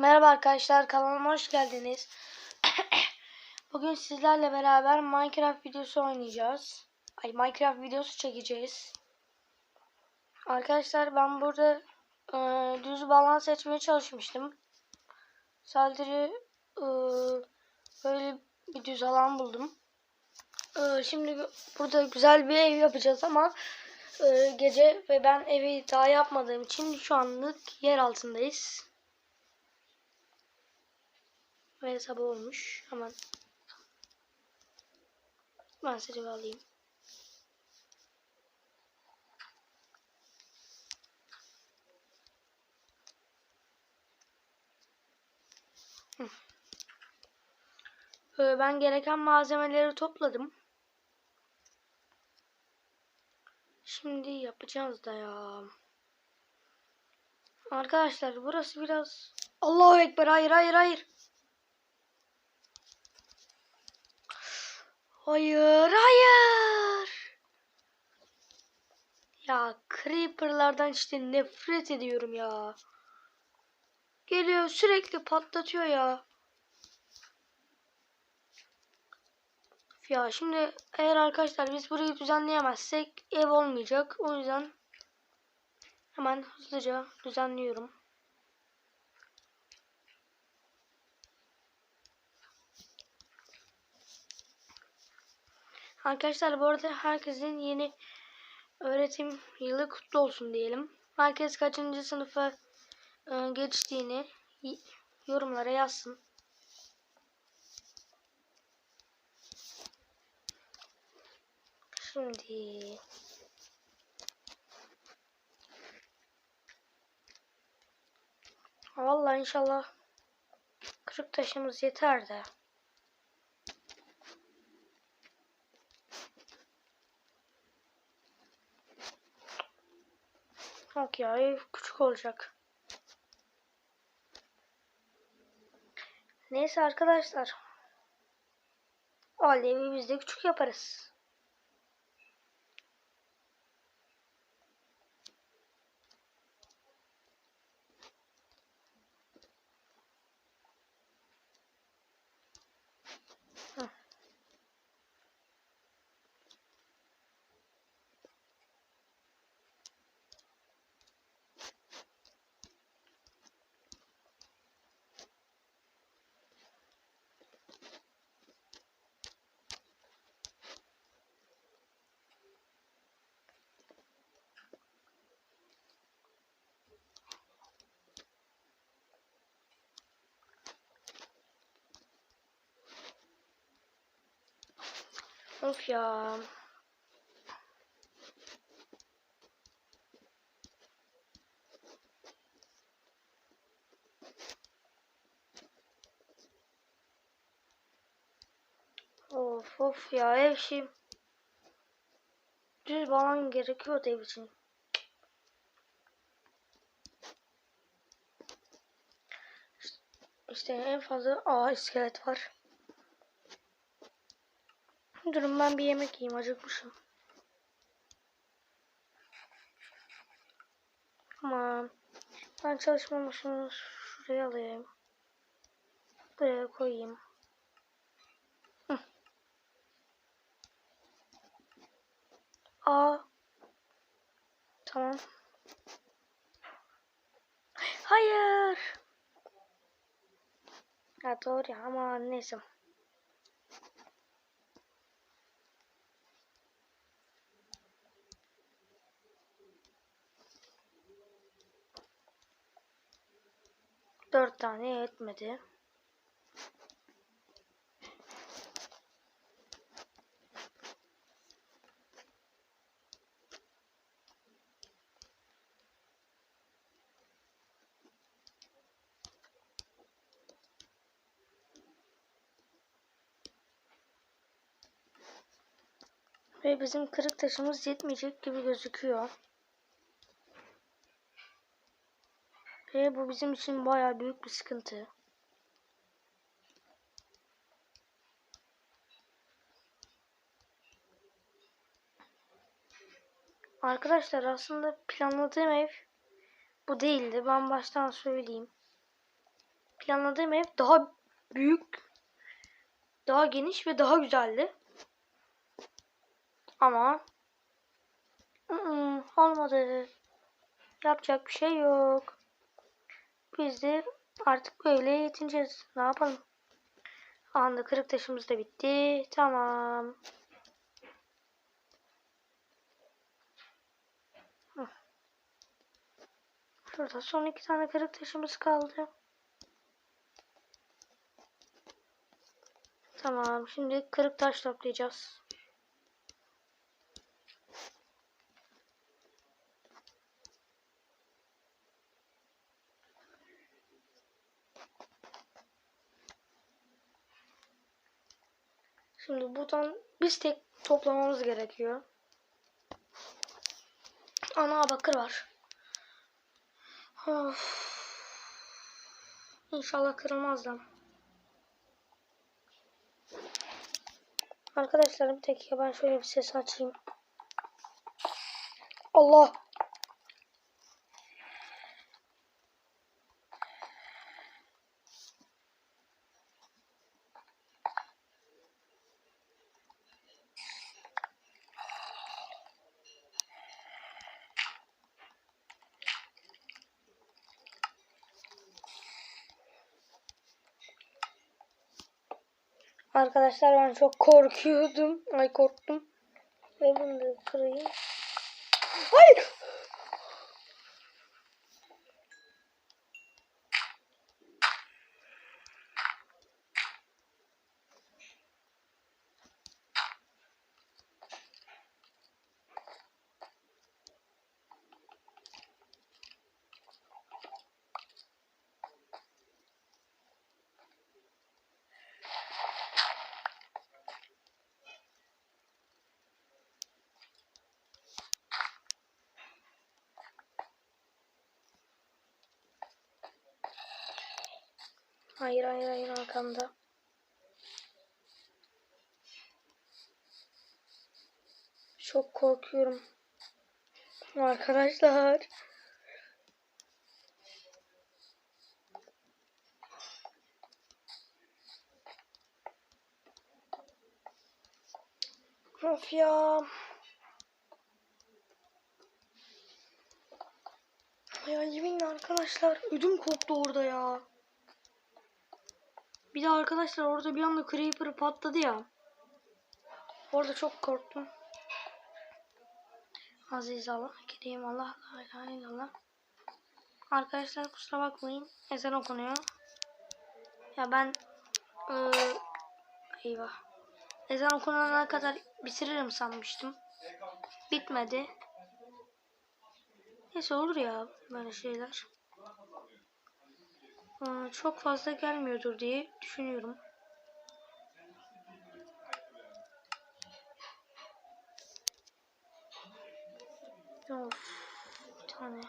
Merhaba arkadaşlar kanalıma hoş geldiniz. Bugün sizlerle beraber Minecraft videosu oynayacağız. Ay Minecraft videosu çekeceğiz. Arkadaşlar ben burada e, düz balans seçmeye çalışmıştım. Sadece e, böyle bir düz alan buldum. E, şimdi burada güzel bir ev yapacağız ama e, gece ve ben evi daha yapmadığım için şu anlık yer altındayız. Ve sabah olmuş. Hemen ben sizi alayım. Ee, Ben gereken malzemeleri topladım. Şimdi yapacağız da ya. Arkadaşlar burası biraz Allahu Ekber hayır hayır hayır. Hayır, hayır. Ya Creeper'lardan işte nefret ediyorum ya. Geliyor sürekli patlatıyor ya. Ya şimdi eğer arkadaşlar biz burayı düzenleyemezsek ev olmayacak. O yüzden hemen hızlıca düzenliyorum. Arkadaşlar bu arada herkesin yeni öğretim yılı kutlu olsun diyelim. Herkes kaçıncı sınıfa e, geçtiğini yorumlara yazsın. Şimdi Vallahi inşallah kırık taşımız yeter de. Yok ya ev küçük olacak. Neyse arkadaşlar. Alevi biz de küçük yaparız. Of ya. Of of ya ev şey düz bağlan gerekiyor ev için. İşte en fazla aa iskelet var. Durun ben bir yemek yiyeyim acıkmışım. Tamam. Ben çalışma şuraya alayım. Buraya koyayım. Hı. Aa. Tamam. Hayır. Ya doğru ama neyse. Dört tane yetmedi. Ve bizim kırık taşımız yetmeyecek gibi gözüküyor. Ve bu bizim için bayağı büyük bir sıkıntı. Arkadaşlar aslında planladığım ev bu değildi. Ben baştan söyleyeyim. planladığım ev daha büyük, daha geniş ve daha güzeldi. Ama ı-ı, olmadı. Yapacak bir şey yok. Biz de artık böyle yetineceğiz. Ne yapalım? Anda kırık taşımız da bitti. Tamam. Şurada son iki tane kırık taşımız kaldı. Tamam. Şimdi kırık taş toplayacağız. Şimdi buradan biz tek toplamamız gerekiyor. Ana bakır var. Of. İnşallah kırılmaz da. Arkadaşlar bir dakika ben şöyle bir ses açayım. Allah. Arkadaşlar ben çok korkuyordum. Ay korktum. Ve bunu da kırayım. Hayır. Hayır hayır hayır arkamda. Çok korkuyorum. Arkadaşlar. Of ya. Ya yeminle arkadaşlar ödüm koptu orada ya. Bir de arkadaşlar orada bir anda Creeper patladı ya. Orada çok korktum. Aziz Allah, Kerim Allah, la ilahe illallah. Arkadaşlar kusura bakmayın. Ezan okunuyor. Ya ben eee eyvah. Ezan okunana kadar bitiririm sanmıştım. Bitmedi. Neyse olur ya böyle şeyler. Çok fazla gelmiyordur diye düşünüyorum. Of, bir tane.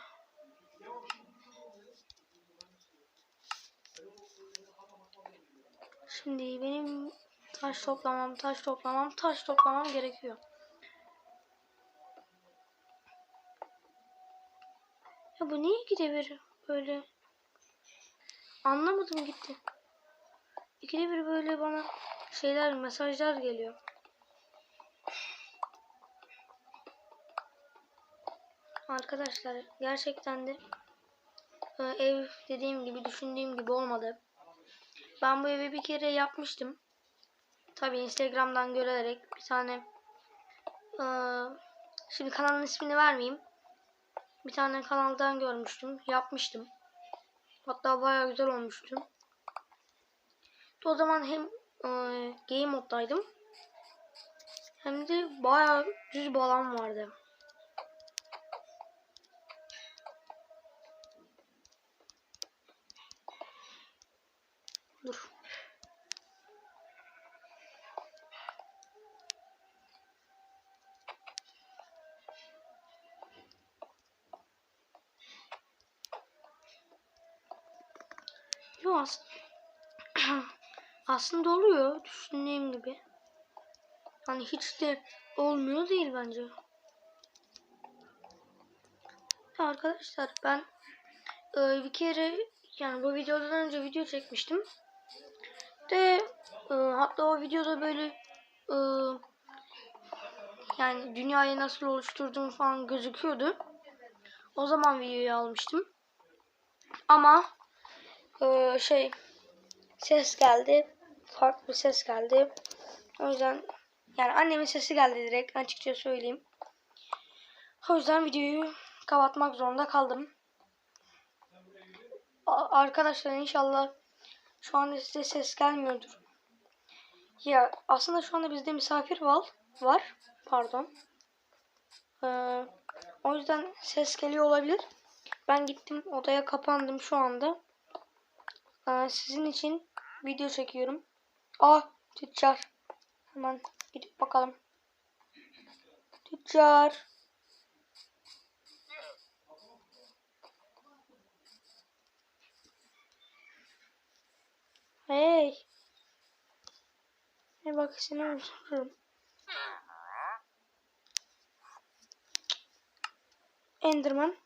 Şimdi benim taş toplamam, taş toplamam, taş toplamam gerekiyor. Ya bu niye gidebilir böyle? Anlamadım gitti. İkide bir böyle bana şeyler, mesajlar geliyor. Arkadaşlar gerçekten de e, ev dediğim gibi düşündüğüm gibi olmadı. Ben bu evi bir kere yapmıştım. Tabi Instagram'dan görerek bir tane e, şimdi kanalın ismini vermeyeyim. Bir tane kanaldan görmüştüm. Yapmıştım. Hatta bayağı güzel olmuştu. O zaman hem e, game moddaydım. Hem de bayağı düz bir alan vardı. Aslında oluyor düşündüğüm gibi. Hani hiç de olmuyor değil bence. Arkadaşlar ben e, bir kere Yani bu videodan önce video çekmiştim. De e, hatta o videoda böyle e, yani dünyayı nasıl oluşturduğum falan gözüküyordu. O zaman videoyu almıştım. Ama e, şey ses geldi. Farklı bir ses geldi. O yüzden yani annemin sesi geldi direkt açıkça söyleyeyim. O yüzden videoyu kapatmak zorunda kaldım. Arkadaşlar inşallah şu anda size ses gelmiyordur. Ya aslında şu anda bizde misafir var. Var. Pardon. Ee, o yüzden ses geliyor olabilir. Ben gittim odaya kapandım şu anda. Ee, sizin için video çekiyorum. Ah tüccar. Hemen gidip bakalım. Tüccar. Hey. Hey bak seni öldürürüm. Enderman.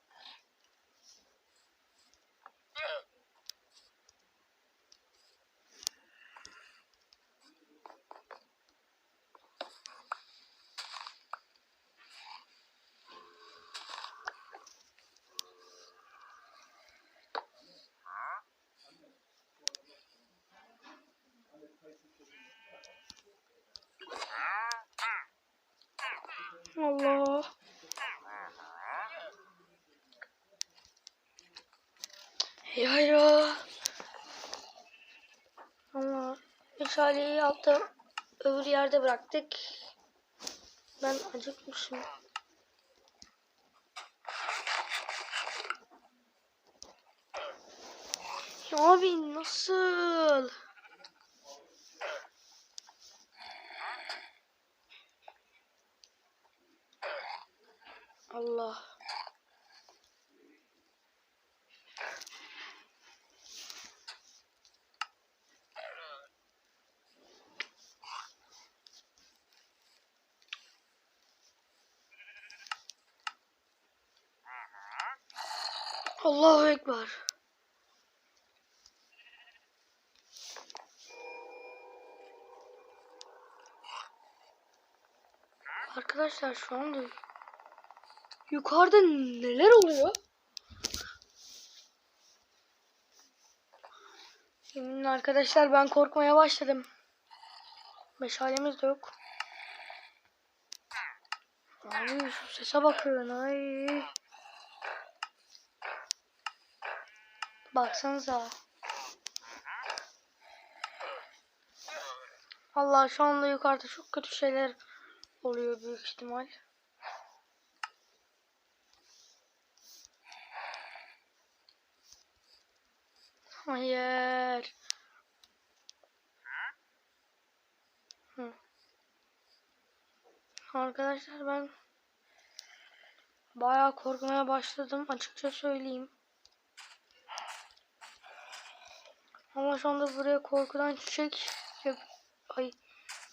Ya. Ama meşaleyi altta öbür yerde bıraktık. Ben acıkmışım. Abi nasıl? Allah. Allahu Ekber. Arkadaşlar şu anda yukarıda neler oluyor? Yeminle arkadaşlar ben korkmaya başladım. Meşalemiz de yok. Abi şu sese bakın ay. Baksanıza. Allah şu anda yukarıda çok kötü şeyler oluyor büyük ihtimal. Hayır. Hı. Arkadaşlar ben bayağı korkmaya başladım açıkça söyleyeyim. Ama şu anda buraya korkudan çiçek ay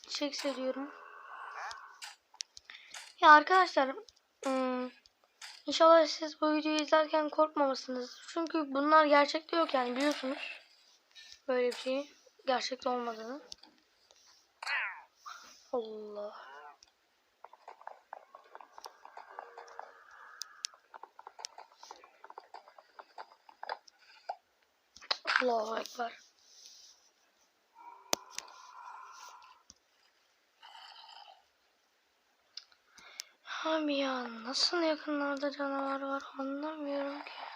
çiçek seviyorum. Ya arkadaşlar ım, inşallah siz bu videoyu izlerken korkmamışsınız. Çünkü bunlar gerçekte yok yani biliyorsunuz. Böyle bir şey gerçekte olmadığını. Allah. Allahu Ekber. Abi ya nasıl yakınlarda canavar var anlamıyorum ki.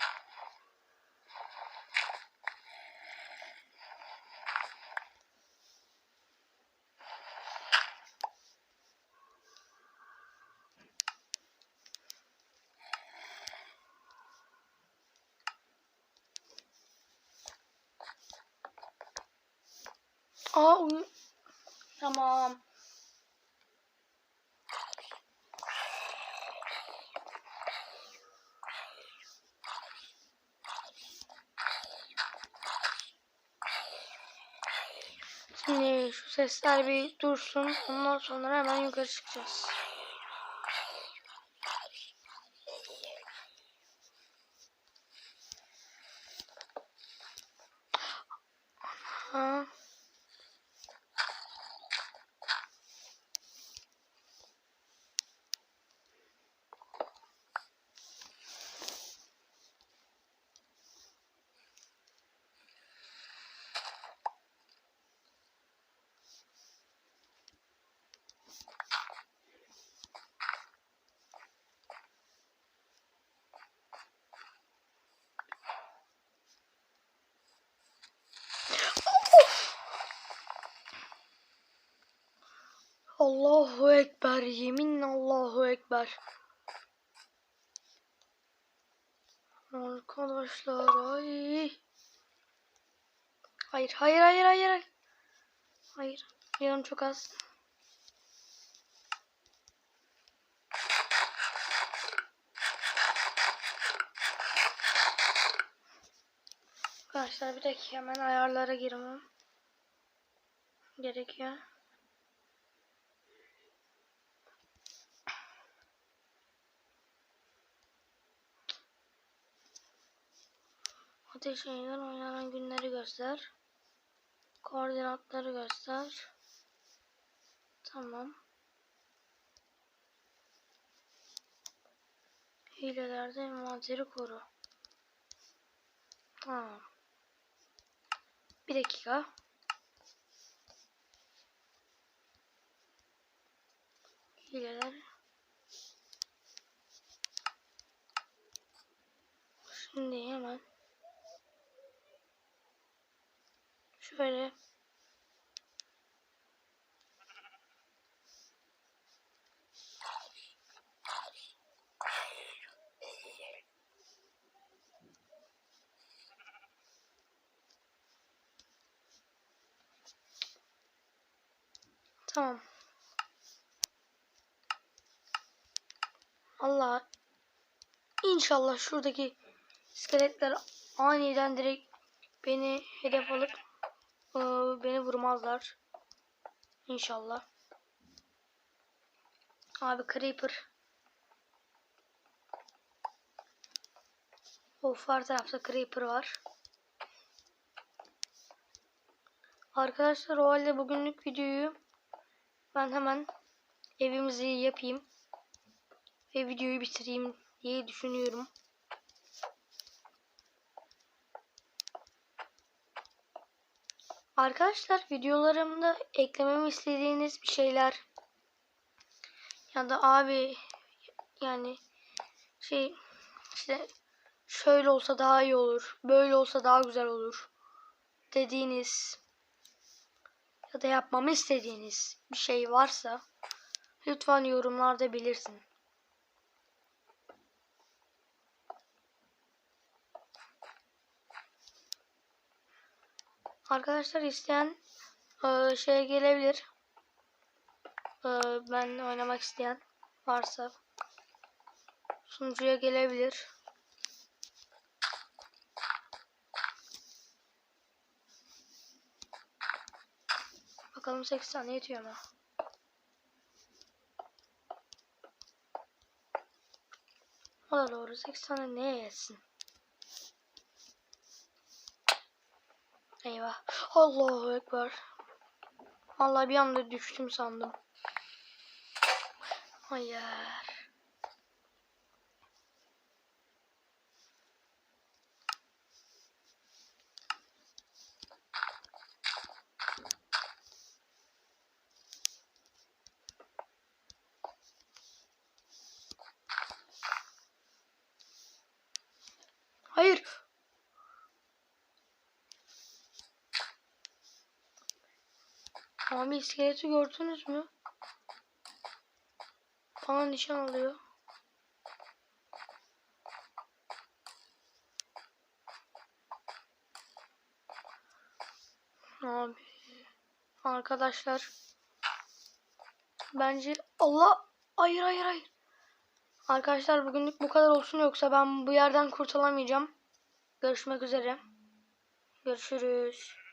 Aa uyu. Tamam. Şimdi şu sesler bir dursun. Ondan sonra hemen yukarı çıkacağız. Ha. Allahu Ekber. Yeminle Allahu Ekber. Arkadaşlar ay. Hayır hayır hayır hayır. Hayır. Yanım çok az. Arkadaşlar bir dakika hemen ayarlara girmem gerekiyor. Ateş oynanan günleri göster. Koordinatları göster. Tamam. Hilelerde envanteri koru. Tamam. Bir dakika. Hileler. Şimdi hemen şöyle Tamam. Allah İnşallah şuradaki iskeletler aniden direkt beni hedef alıp e, beni vurmazlar. İnşallah. Abi Creeper. Of her tarafta Creeper var. Arkadaşlar o halde bugünlük videoyu ben hemen evimizi yapayım ve videoyu bitireyim diye düşünüyorum. Arkadaşlar videolarımda eklememi istediğiniz bir şeyler ya da abi yani şey işte şöyle olsa daha iyi olur, böyle olsa daha güzel olur dediğiniz ya da yapmamı istediğiniz bir şey varsa lütfen yorumlarda belirtin. Arkadaşlar isteyen e, şeye gelebilir. E, ben oynamak isteyen varsa sunucuya gelebilir. Bakalım 8 tane yetiyor mu? O da doğru. 8 tane neye yetsin? Eyvah. Allahu Ekber. Vallahi bir anda düştüm sandım. Hayır. Hayır. Abi iskeleti gördünüz mü? Bana nişan alıyor. Abi. Arkadaşlar. Bence Allah. Hayır hayır hayır. Arkadaşlar bugünlük bu kadar olsun yoksa ben bu yerden kurtulamayacağım. Görüşmek üzere. Görüşürüz.